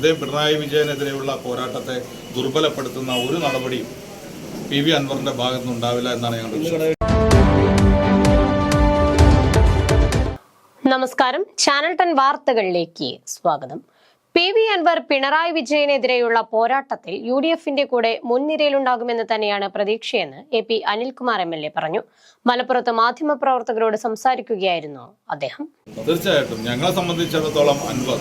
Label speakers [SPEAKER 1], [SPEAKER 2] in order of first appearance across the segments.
[SPEAKER 1] അദ്ദേഹം പിണറായി വിജയനെതിരെയുള്ള പോരാട്ടത്തെ ദുർബലപ്പെടുത്തുന്ന ഒരു നടപടിയും പി വി അൻവറിന്റെ ഭാഗത്തുനിന്ന് ഉണ്ടാവില്ല എന്നാണ് ഞങ്ങൾ
[SPEAKER 2] നമസ്കാരം. ചാനൽ ടെൻ വാർത്തകളിലേക്ക് സ്വാഗതം. പി വി അൻവർ പിണറായി വിജയനെതിരെയുള്ള പോരാട്ടത്തിൽ യു ഡി എഫിന്റെ കൂടെ മുൻനിരയിലുണ്ടാകുമെന്ന് തന്നെയാണ് പ്രതീക്ഷയെന്ന് A P Anilkumar M L A പറഞ്ഞു. മലപ്പുറത്ത് മാധ്യമപ്രവർത്തകരോട് സംസാരിക്കുകയായിരുന്നു അദ്ദേഹം.
[SPEAKER 1] തീർച്ചയായിട്ടും. ഞങ്ങളെ സംബന്ധിച്ചിടത്തോളം അൻവർ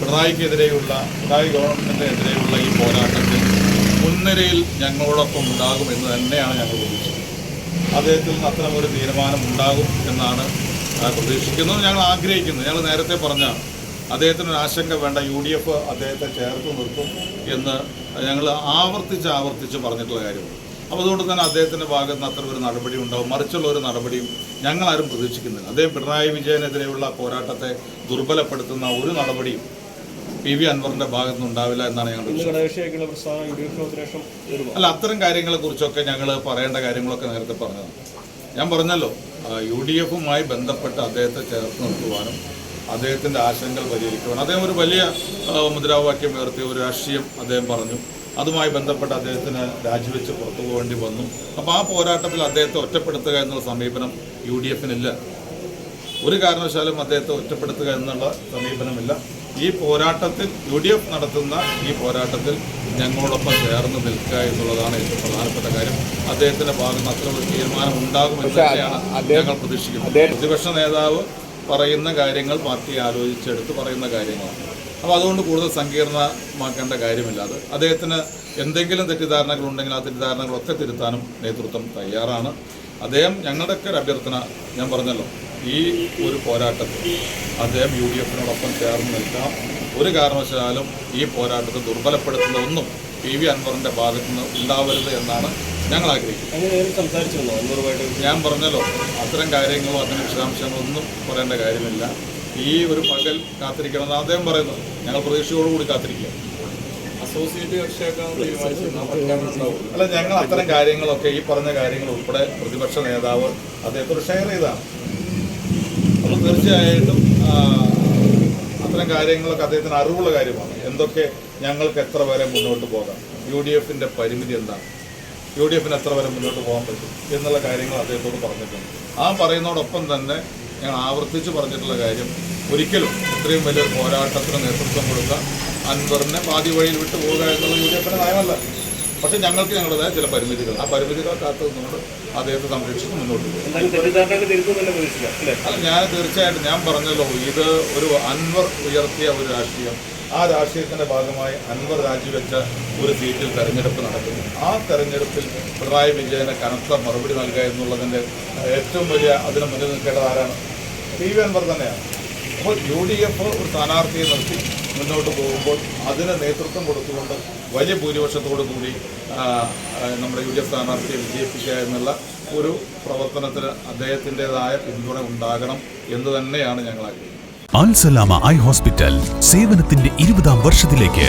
[SPEAKER 1] പിണറായിക്കെതിരെയുള്ള പിണറായി ഗവൺമെന്റിനെതിരെയുള്ള ഈ പോരാട്ടത്തിൽ മുൻനിരയിൽ ഞങ്ങളോടൊപ്പം ഉണ്ടാകും എന്ന് തന്നെയാണ് ഞങ്ങൾ പ്രതീക്ഷിക്കുന്നത് അദ്ദേഹത്തിൽ നിന്ന് അത്തരം ഒരു തീരുമാനം ഉണ്ടാകും എന്നാണ് പ്രതീക്ഷിക്കുന്നത് ഞങ്ങൾ ആഗ്രഹിക്കുന്നത് ഞങ്ങൾ നേരത്തെ പറഞ്ഞ അദ്ദേഹത്തിന് ഒരു ആശങ്ക വേണ്ട യു ഡി എഫ് അദ്ദേഹത്തെ ചേർത്ത് നിർത്തും എന്ന് ഞങ്ങൾ ആവർത്തിച്ച് ആവർത്തിച്ച് പറഞ്ഞിട്ടുള്ള കാര്യമാണ്. അപ്പോൾ അതുകൊണ്ട് തന്നെ അദ്ദേഹത്തിന്റെ ഭാഗത്ത് നിന്ന് അത്ര ഒരു നടപടി ഉണ്ടാവും. മറിച്ചുള്ള ഒരു നടപടിയും ഞങ്ങളാരും പ്രതീക്ഷിക്കുന്നില്ല. അദ്ദേഹം പിണറായി വിജയനെതിരെയുള്ള പോരാട്ടത്തെ ദുർബലപ്പെടുത്തുന്ന ഒരു നടപടിയും പി വി അൻവറിന്റെ ഭാഗത്ത് നിന്ന് ഉണ്ടാവില്ല എന്നാണ്
[SPEAKER 3] ഞങ്ങൾ
[SPEAKER 1] അല്ല അത്തരം കാര്യങ്ങളെ കുറിച്ചൊക്കെ ഞങ്ങൾ പറയേണ്ട കാര്യങ്ങളൊക്കെ നേരത്തെ പറഞ്ഞതാണ്. ഞാൻ പറഞ്ഞല്ലോ യു ഡി എഫുമായി ബന്ധപ്പെട്ട് അദ്ദേഹത്തെ ചേർത്ത് നിർത്തുവാനും അദ്ദേഹത്തിന്റെ ആശങ്കകൾ പരിഹരിക്കുവാനും അദ്ദേഹം ഒരു വലിയ മുദ്രാവാക്യം ഉയർത്തിയ ഒരു രാഷ്ട്രീയം അദ്ദേഹം പറഞ്ഞു. അതുമായി ബന്ധപ്പെട്ട് അദ്ദേഹത്തിന് രാജിവെച്ച് പുറത്തു പോകേണ്ടി വന്നു. അപ്പോൾ ആ പോരാട്ടത്തിൽ അദ്ദേഹത്തെ ഒറ്റപ്പെടുത്തുക എന്നുള്ള സമീപനം യു ഡി എഫിനില്ല. ഒരു കാരണവശാലും അദ്ദേഹത്തെ ഒറ്റപ്പെടുത്തുക എന്നുള്ള സമീപനമില്ല. ഈ പോരാട്ടത്തിൽ യു ഡി എഫ് നടത്തുന്ന ഈ പോരാട്ടത്തിൽ ഞങ്ങളോടൊപ്പം ചേർന്ന് നിൽക്കുക എന്നുള്ളതാണ് ഏറ്റവും പ്രധാനപ്പെട്ട കാര്യം. അദ്ദേഹത്തിന്റെ ഭാഗത്ത് അത്തരമൊരു തീരുമാനം ഉണ്ടാകുമെന്ന് തന്നെയാണ് ഞങ്ങൾ പ്രതീക്ഷിക്കുന്നത്. പ്രതിപക്ഷ നേതാവ് പറയുന്ന കാര്യങ്ങൾ പാർട്ടി ആലോചിച്ചെടുത്ത് പറയുന്ന കാര്യങ്ങളാണ്. അപ്പോൾ അതുകൊണ്ട് കൂടുതൽ സങ്കീർണമാക്കേണ്ട കാര്യമില്ല അത്. അദ്ദേഹത്തിന് എന്തെങ്കിലും തെറ്റിദ്ധാരണകൾ ഉണ്ടെങ്കിൽ ആ തെറ്റിദ്ധാരണകളൊക്കെ തിരുത്താനും നേതൃത്വം തയ്യാറാണ്. അദ്ദേഹം ഞങ്ങളുടെയൊക്കെ ഒരു അഭ്യർത്ഥന ഞാൻ പറഞ്ഞല്ലോ. ഈ ഒരു പോരാട്ടത്തിൽ അദ്ദേഹം യു ഡി എഫിനോടൊപ്പം ചേർന്ന് നിൽക്കാം. ഒരു കാരണവശാലും ഈ പോരാട്ടത്തെ ദുർബലപ്പെടുത്തുന്ന ഒന്നും പി വി അൻവറിന്റെ ഭാഗത്തു നിന്ന് ഉണ്ടാവരുത് എന്നാണ് ഞങ്ങൾ ആഗ്രഹിക്കുന്നത്. ഞാൻ പറഞ്ഞല്ലോ അത്തരം കാര്യങ്ങളോ അതിന് വിശദാംശങ്ങളൊന്നും പറയേണ്ട കാര്യമില്ല. ഈ ഒരു പകൽ കാത്തിരിക്കണമെന്ന് അദ്ദേഹം പറയുന്നത് ഞങ്ങൾ പ്രതീക്ഷയോടുകൂടി കാത്തിരിക്കുക അല്ല ഞങ്ങൾ അത്തരം കാര്യങ്ങളൊക്കെ ഈ പറഞ്ഞ കാര്യങ്ങൾ ഉൾപ്പെടെ പ്രതിപക്ഷ നേതാവ് അദ്ദേഹത്തോട് ഷെയർ ചെയ്താണ്. തീർച്ചയായിട്ടും അത്തരം കാര്യങ്ങളൊക്കെ അദ്ദേഹത്തിന് അറിവുള്ള കാര്യമാണ്. എന്തൊക്കെ ഞങ്ങൾക്ക് എത്ര വരെ മുന്നോട്ട് പോകാം? യു ഡി എഫിന്റെ പരിമിതി എന്താണ്? യു ഡി എഫിന് എത്ര വരെ മുന്നോട്ട് പോകാൻ പറ്റും? എന്നുള്ള കാര്യങ്ങൾ അദ്ദേഹത്തോട് പറഞ്ഞിട്ടുണ്ട്. ആ പറയുന്നതോടൊപ്പം തന്നെ ഞങ്ങൾ ആവർത്തിച്ച് പറഞ്ഞിട്ടുള്ള കാര്യം ഒരിക്കലും ഇത്രയും വലിയൊരു പോരാട്ടത്തിന് നേതൃത്വം കൊടുക്കുക അൻവറിനെ പാതി വഴിയിൽ വിട്ടു പോവുക എന്നുള്ളത് യു ഡി എഫിന്റെ നയമല്ല. പക്ഷേ ഞങ്ങൾക്ക് ഞങ്ങളുടേതായ ചില പരിമിതികൾ. ആ പരിമിതികൾ കാത്തു നിന്നുകൊണ്ട് അദ്ദേഹത്തെ സംരക്ഷിച്ച് മുന്നോട്ട്
[SPEAKER 3] അല്ല
[SPEAKER 1] ഞാൻ തീർച്ചയായിട്ടും ഞാൻ പറഞ്ഞല്ലോ ഇത് ഒരു അൻവർ ഉയർത്തിയ ഒരു രാഷ്ട്രീയം. ആ രാഷ്ട്രീയത്തിന്റെ ഭാഗമായി അൻവർ രാജിവെച്ച ഒരു സീറ്റിൽ തെരഞ്ഞെടുപ്പ് നടക്കുന്നു. ആ തെരഞ്ഞെടുപ്പിൽ പിണറായി വിജയന് കനത്ത മറുപടി നൽകുക എന്നുള്ളതിന്റെ ഏറ്റവും വലിയ അതിന് മുന്നിൽ നിൽക്കേണ്ടത് ആരാണ്? പി വി അൻവർ തന്നെയാണ്. അപ്പോൾ യു ഡി എഫ് ഒരു സ്ഥാനാർത്ഥിയെ നിർത്തി മുന്നോട്ട് പോകുമ്പോൾ അതിന് നേതൃത്വം കൊടുത്തുകൊണ്ട് വലിയ ഭൂരിപക്ഷത്തോടു കൂടി നമ്മുടെ യു ഡി എഫ് സ്ഥാനാർത്ഥിയെ വിജയിപ്പിക്കുക എന്നുള്ള ഒരു പ്രവർത്തനത്തിന് അദ്ദേഹത്തിന്റെതായ പിന്തുണ ഉണ്ടാകണം എന്ന് തന്നെയാണ് ഞങ്ങൾ ആഗ്രഹിക്കുന്നത്.
[SPEAKER 4] അൽസലാമ ഐ ഹോസ്പിറ്റൽ സേവനത്തിന്റെ ഇരുപതാം വർഷത്തിലേക്ക്